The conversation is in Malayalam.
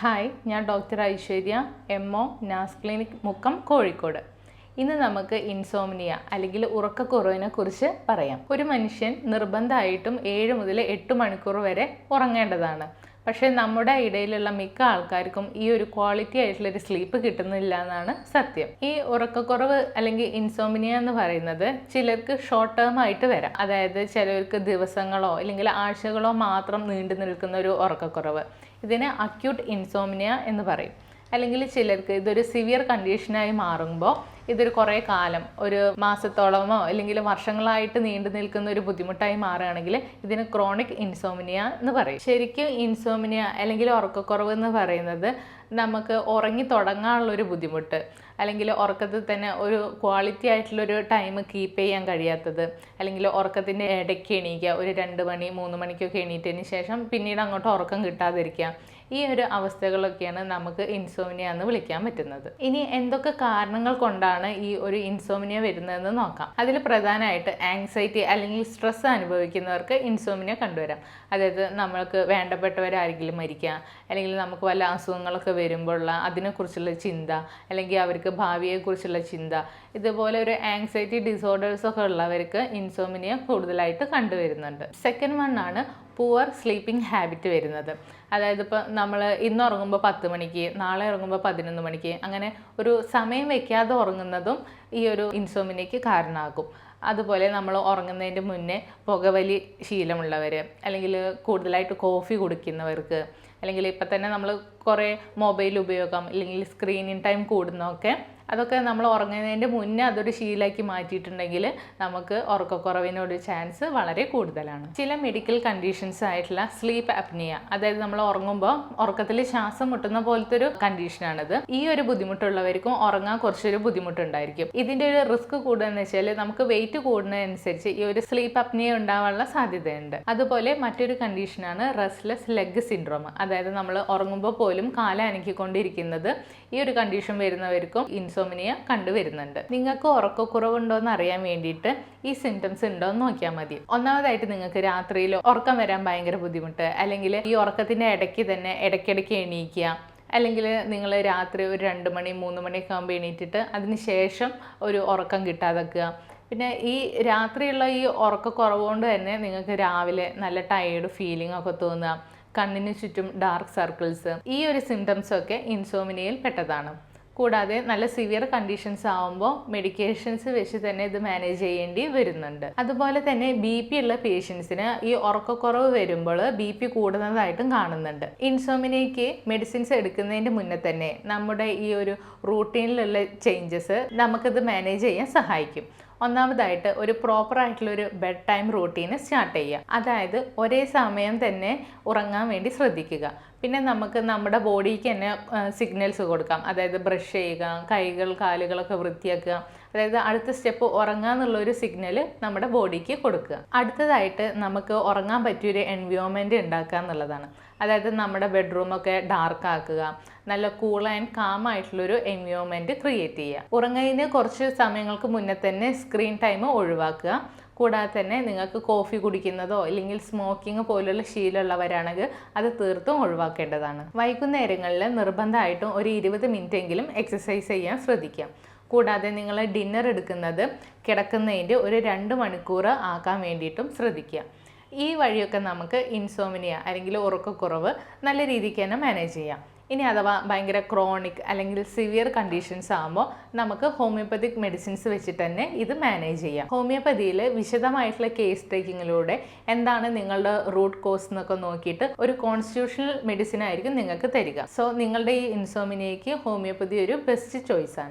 ഹായ് ഞാൻ doctor Aishwarya M O Naz clinic Mukkam Kozhikode. ഇന്ന് നമുക്ക് ഇൻസോമിനിയ അല്ലെങ്കിൽ ഉറക്കക്കുറവിനെ കുറിച്ച് പറയാം. ഒരു മനുഷ്യൻ നിർബന്ധമായിട്ടും ഏഴ് മുതൽ എട്ട് മണിക്കൂർ വരെ ഉറങ്ങേണ്ടതാണ്. പക്ഷേ നമ്മുടെ ഇടയിലുള്ള മിക്ക ആൾക്കാർക്കും ഈ ഒരു ക്വാളിറ്റി ആയിട്ടുള്ള ഒരു സ്ലീപ്പ് കിട്ടുന്നില്ല എന്നാണ് സത്യം. ഈ ഉറക്കക്കുറവ് അല്ലെങ്കിൽ ഇൻസോമിനിയ എന്ന് പറയുന്നത് ചിലർക്ക് ഷോർട്ട് ടേം ആയിട്ട് വരാം. അതായത് ചിലർക്ക് ദിവസങ്ങളോ അല്ലെങ്കിൽ ആഴ്ചകളോ മാത്രം നീണ്ടു നിൽക്കുന്ന ഒരു ഉറക്കക്കുറവ്. ഇതിനെ അക്യൂട്ട് ഇൻസോമിനിയ എന്ന് പറയും. അല്ലെങ്കിൽ ചിലർക്ക് ഇതൊരു സിവിയർ കണ്ടീഷനായി മാറുമ്പോൾ ഇതൊരു കുറേ കാലം ഒരു മാസത്തോളമോ അല്ലെങ്കിൽ വർഷങ്ങളായിട്ട് നീണ്ടു നിൽക്കുന്ന ഒരു ബുദ്ധിമുട്ടായി മാറുകയാണെങ്കിൽ ഇതിന് ക്രോണിക് ഇൻസോമിനിയ എന്ന് പറയും. ശരിക്കും ഇൻസോമിനിയ അല്ലെങ്കിൽ ഉറക്കക്കുറവ് എന്ന് പറയുന്നത് നമുക്ക് ഉറങ്ങി തുടങ്ങാനുള്ള ഒരു ബുദ്ധിമുട്ട് അല്ലെങ്കിൽ ഉറക്കത്തിൽ തന്നെ ഒരു ക്വാളിറ്റി ആയിട്ടുള്ളൊരു ടൈം കീപ്പ് ചെയ്യാൻ കഴിയാത്തത് അല്ലെങ്കിൽ ഉറക്കത്തിന്റെ ഇടയ്ക്ക് എണീക്കുക ഒരു രണ്ട് മണി മൂന്ന് മണിക്കൊക്കെ എണീറ്റതിന് ശേഷം പിന്നീട് അങ്ങോട്ട് ഉറക്കം കിട്ടാതിരിക്കുക. ഈ ഒരു അവസ്ഥകളൊക്കെയാണ് നമുക്ക് ഇൻസോമിനിയ എന്ന് വിളിക്കാൻ പറ്റുന്നത്. ഇനി എന്തൊക്കെ കാരണങ്ങൾ കൊണ്ടാണ് ഈ ഒരു ഇൻസോമിനിയ വരുന്നതെന്ന് നോക്കാം. അതിൽ പ്രധാനമായിട്ട് ആങ്സൈറ്റി അല്ലെങ്കിൽ സ്ട്രെസ് അനുഭവിക്കുന്നവർക്ക് ഇൻസോമിനിയ കണ്ടുവരാം. അതായത് നമ്മൾക്ക് വേണ്ടപ്പെട്ടവരാരെങ്കിലും മരിക്കുക അല്ലെങ്കിൽ നമുക്ക് വല്ല അസുഖങ്ങളൊക്കെ വരുമ്പോഴുള്ള അതിനെക്കുറിച്ചുള്ള ചിന്ത അല്ലെങ്കിൽ അവർക്ക് ഭാവിയെക്കുറിച്ചുള്ള ചിന്ത ഇതുപോലെ ഒരു ആങ്സൈറ്റി ഡിസോർഡേഴ്സ് ഒക്കെ ഉള്ളവർക്ക് ഇൻസോമിനിയ കൂടുതലായിട്ട് കണ്ടുവരുന്നുണ്ട്. സെക്കൻഡ് വൺ ആണ് പുവർ സ്ലീപ്പിംഗ് ഹാബിറ്റ് വരുന്നത്. അതായത് ഇപ്പോൾ നമ്മൾ ഇന്ന് ഉറങ്ങുമ്പോൾ പത്ത് മണിക്ക് നാളെ ഉറങ്ങുമ്പോൾ പതിനൊന്ന് മണിക്ക് അങ്ങനെ ഒരു സമയം വെക്കാതെ ഉറങ്ങുന്നതും ഈ ഒരു ഇൻസോമിനേക്ക് കാരണമാകും. അതുപോലെ നമ്മൾ ഉറങ്ങുന്നതിന്റെ മുന്നേ പുകവലി ശീലമുള്ളവർ അല്ലെങ്കിൽ കൂടുതലായിട്ട് കോഫി കുടിക്കുന്നവർക്ക് അല്ലെങ്കിൽ ഇപ്പം തന്നെ നമ്മൾ കുറേ മൊബൈൽ ഉപയോഗം അല്ലെങ്കിൽ സ്ക്രീനിങ് ടൈം കൂടുന്നതൊക്കെ അതൊക്കെ നമ്മൾ ഉറങ്ങുന്നതിന്റെ മുന്നേ അതൊരു ശീലമാക്കി മാറ്റിയിട്ടുണ്ടെങ്കിൽ നമുക്ക് ഉറക്കക്കുറവിനൊരു ചാൻസ് വളരെ കൂടുതലാണ്. ചില മെഡിക്കൽ കണ്ടീഷൻസ് ആയിട്ടുള്ള സ്ലീപ്പ് അപ്നിയ അതായത് നമ്മൾ ഉറങ്ങുമ്പോൾ ഉറക്കത്തിൽ ശ്വാസം മുട്ടുന്ന പോലത്തെ ഒരു കണ്ടീഷനാണിത് ഈ ഒരു ബുദ്ധിമുട്ടുള്ളവർക്കും ഉറങ്ങാൻ കുറച്ചൊരു ബുദ്ധിമുട്ടുണ്ടായിരിക്കും. ഇതിന്റെ ഒരു റിസ്ക് കൂടുതലെന്ന് വെച്ചാൽ നമുക്ക് വെയിറ്റ് കൂടുന്നതനുസരിച്ച് ഈ ഒരു സ്ലീപ്പ് അപ്നിയ ഉണ്ടാവാനുള്ള സാധ്യതയുണ്ട്. അതുപോലെ മറ്റൊരു കണ്ടീഷനാണ് റെസ്റ്റ്ലെസ് ലെഗ് സിൻഡ്രോം അതായത് നമ്മൾ ഉറങ്ങുമ്പോൾ പോലും കാല അനക്കിക്കൊണ്ടിരിക്കുന്നത് ഈ ഒരു കണ്ടീഷൻ വരുന്നവർക്കും ഇൻസോമിനിയ കണ്ടുവരുന്നുണ്ട്. നിങ്ങൾക്ക് ഉറക്കക്കുറവുണ്ടോ എന്ന് അറിയാൻ വേണ്ടിയിട്ട് ഈ സിംറ്റംസ് ഉണ്ടോ എന്ന് നോക്കിയാൽ മതി. ഒന്നാമതായിട്ട് നിങ്ങൾക്ക് രാത്രിയിൽ ഉറക്കം വരാൻ ഭയങ്കര ബുദ്ധിമുട്ട്. അല്ലെങ്കിൽ ഈ ഉറക്കത്തിന്റെ ഇടയ്ക്ക് തന്നെ ഇടയ്ക്കിടയ്ക്ക് എണീക്കുക. അല്ലെങ്കിൽ നിങ്ങൾ രാത്രി ഒരു രണ്ട് മണി മൂന്ന് മണിയൊക്കെ ആകുമ്പോൾ എണീറ്റിട്ട് അതിന് ശേഷം ഒരു ഉറക്കം കിട്ടാതെക്കുക പിന്നെ ഈ രാത്രിയുള്ള ഈ ഉറക്കക്കുറവ് കൊണ്ട് തന്നെ നിങ്ങൾക്ക് രാവിലെ നല്ല ടയേർഡ് ഫീലിംഗ് ഒക്കെ തോന്നുക. കണ്ണിന് ചുറ്റും ഡാർക്ക് സർക്കിൾസ് ഈ ഒരു സിംറ്റംസ് ഒക്കെ ഇൻസോമിനിയയിൽ പെട്ടതാണ്. കൂടാതെ നല്ല സിവിയർ കണ്ടീഷൻസ് ആവുമ്പോൾ മെഡിക്കേഷൻസ് വെച്ച് തന്നെ ഇത് മാനേജ് ചെയ്യേണ്ടി വരുന്നുണ്ട്. അതുപോലെ തന്നെ ബി പി ഉള്ള പേഷ്യൻസിന് ഈ ഉറക്കക്കുറവ് വരുമ്പോൾ ബി പി കൂടുന്നതായിട്ടും കാണുന്നുണ്ട്. ഇൻസോമിനേക്ക് മെഡിസിൻസ് എടുക്കുന്നതിന്റെ മുന്നേ തന്നെ നമ്മുടെ ഈ ഒരു റൂട്ടീനിലുള്ള ചേഞ്ചസ് നമുക്കിത് മാനേജ് ചെയ്യാൻ സഹായിക്കും. ഒന്നാമതായിട്ട് ഒരു പ്രോപ്പർ ആയിട്ടുള്ള ഒരു ബെഡ് ടൈം റൂട്ടീന് സ്റ്റാർട്ട് ചെയ്യുക. അതായത് ഒരേ സമയം തന്നെ ഉറങ്ങാൻ വേണ്ടി ശ്രദ്ധിക്കുക. പിന്നെ നമുക്ക് നമ്മുടെ ബോഡിക്ക് തന്നെ സിഗ്നൽസ് കൊടുക്കാം. അതായത് ബ്രഷ് ചെയ്യുക കൈകൾ കാലുകളൊക്കെ വൃത്തിയാക്കുക. അതായത് അടുത്ത സ്റ്റെപ്പ് ഉറങ്ങുക എന്നുള്ള ഒരു സിഗ്നൽ നമ്മുടെ ബോഡിക്ക് കൊടുക്കുക. അടുത്തതായിട്ട് നമുക്ക് ഉറങ്ങാൻ പറ്റിയൊരു എൻവയോൺമെന്റ് ഉണ്ടാക്കുക എന്നുള്ളതാണ്. അതായത് നമ്മുടെ ബെഡ്റൂമൊക്കെ ഡാർക്ക് ആക്കുക നല്ല കൂൾ ആൻഡ് കാം ആയിട്ടുള്ളൊരു എൻവയോൺമെന്റ് ക്രിയേറ്റ് ചെയ്യുക. ഉറങ്ങുന്നതിന് കുറച്ച് സമയങ്ങൾക്ക് മുന്നേ തന്നെ സ്ക്രീൻ ടൈം ഒഴിവാക്കുക. കൂടാതെ തന്നെ നിങ്ങൾക്ക് കോഫി കുടിക്കുന്നതോ അല്ലെങ്കിൽ സ്മോക്കിംഗ് പോലുള്ള ശീലമുള്ളവരാണെങ്കിൽ അത് തീർത്തും ഒഴിവാക്കേണ്ടതാണ്. വൈകുന്നേരങ്ങളിൽ നിർബന്ധമായിട്ടും ഒരു ഇരുപത് മിനിറ്റെങ്കിലും എക്സസൈസ് ചെയ്യാൻ ശ്രദ്ധിക്കാം. കൂടാതെ നിങ്ങൾ ഡിന്നർ എടുക്കുന്നത് കിടക്കുന്നതിന്റെ ഒരു രണ്ട് മണിക്കൂർ ആക്കാൻ വേണ്ടിയിട്ടും ശ്രദ്ധിക്കുക. ഈ വഴിയൊക്കെ നമുക്ക് ഇൻസോമിനിയ അല്ലെങ്കിൽ ഉറക്കക്കുറവ് നല്ല രീതിക്ക് തന്നെ മാനേജ് ചെയ്യാം. ഇനി അഥവാ ഭയങ്കര ക്രോണിക് അല്ലെങ്കിൽ സിവിയർ കണ്ടീഷൻസ് ആകുമ്പോൾ നമുക്ക് ഹോമിയോപ്പതിക് മെഡിസിൻസ് വെച്ചിട്ട് തന്നെ ഇത് മാനേജ് ചെയ്യാം. ഹോമിയോപ്പതിയിൽ വിശദമായിട്ടുള്ള കേസ് ടേക്കിങ്ങിലൂടെ എന്താണ് നിങ്ങളുടെ റൂട്ട് കോസ് എന്നൊക്കെ നോക്കിയിട്ട് ഒരു കോൺസ്റ്റിറ്റ്യൂഷണൽ മെഡിസിൻ ആയിരിക്കും നിങ്ങൾക്ക് തരിക. സോ നിങ്ങളുടെ ഈ ഇൻസോമിനിയയ്ക്ക് ഹോമിയോപ്പതി ഒരു ബെസ്റ്റ് ചോയ്സ് ആണ്.